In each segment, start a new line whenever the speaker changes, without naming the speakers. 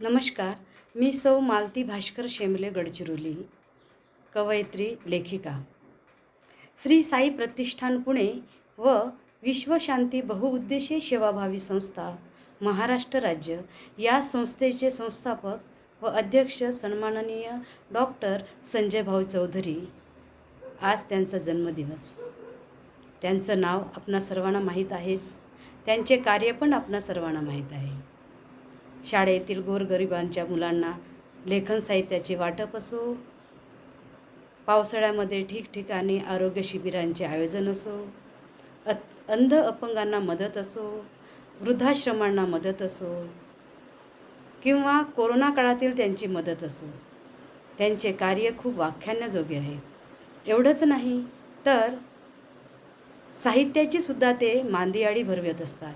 नमस्कार मी सौ मालती भास्कर शेमले गडचिरोली कवयित्री लेखिका. श्री साई प्रतिष्ठान पुणे व विश्वशांती बहुउद्देशीय सेवाभावी संस्था महाराष्ट्र राज्य या संस्थेचे संस्थापक व अध्यक्ष सन्माननीय डॉक्टर संजय भाऊ चौधरी. आज त्यांचा जन्मदिवस. त्यांचं नाव आपणा सर्वांना माहीत आहेच. त्यांचे कार्य पण आपणा सर्वांना माहीत आहे. शाळेतील गोरगरिबांच्या मुलांना लेखन साहित्याचे वाटप असो पावसाळ्यामध्ये ठिकठिकाणी आरोग्य शिबिरांचे आयोजन असो अ अंध अपंगांना मदत असो वृद्धाश्रमांना मदत असो किंवा कोरोना काळातील त्यांची मदत असो त्यांचे कार्य खूप वाख्यान्याजोगे आहेत एवढंच नाही तर साहित्याची सुद्धा ते मांदियाळी भरवत असतात.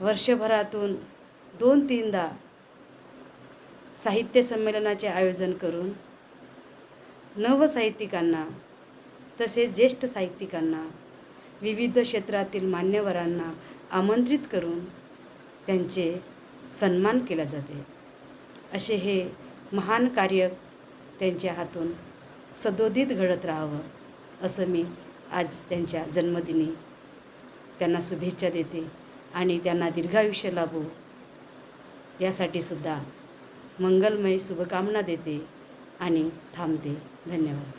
वर्षभरातून दोन तीनदा साहित्य संमेलनाचे आयोजन करून नवसाहित्यिकांना तसेच ज्येष्ठ साहित्यिकांना विविध क्षेत्रातील मान्यवरांना आमंत्रित करून त्यांचे सन्मान केला जाते. असे हे महान कार्य त्यांच्या हातून सदोदित घडत राहावं असं मी आज त्यांच्या जन्मदिनी त्यांना शुभेच्छा देते आणि त्यांना दीर्घायुष्य लाभो. यासाठी सुद्धा मंगलमय शुभकामना देते आणि थांबते. धन्यवाद.